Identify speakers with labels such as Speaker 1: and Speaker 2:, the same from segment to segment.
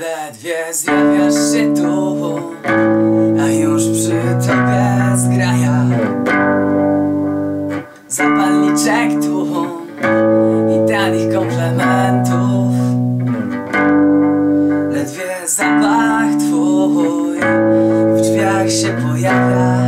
Speaker 1: Ledwie zjawiasz się tu A już przy tobie zgraja. Zapalniczek tu I tanich komplementów. Ledwie zapach twój W drzwiach się pojawia.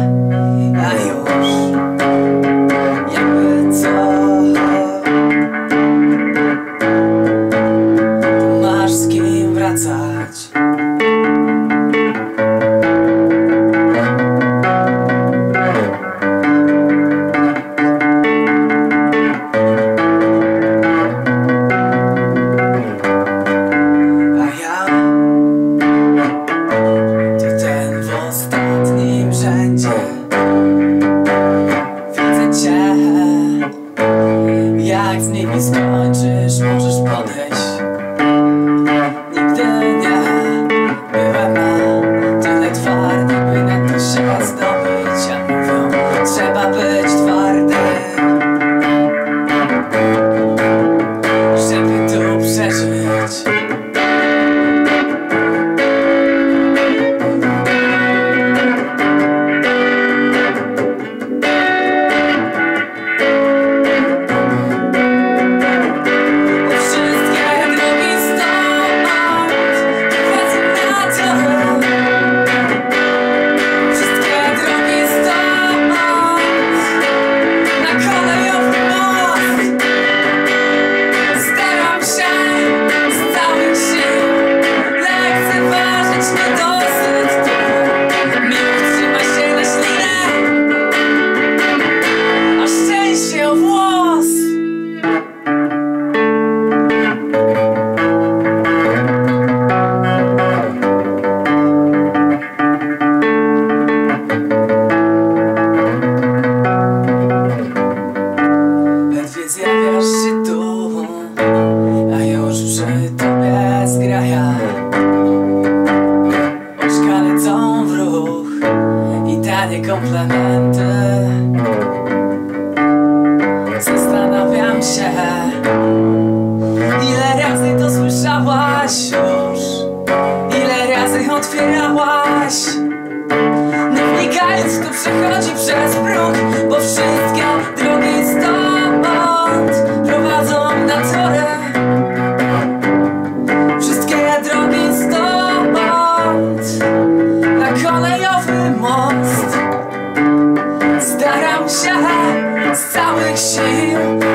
Speaker 1: Peace. Zastanawiam się Ile razy to słyszałaś już? Ile razy otwierałaś? Nie wnikając kto przechodzi przez próg Bo wszystkie drogi Cause I wish she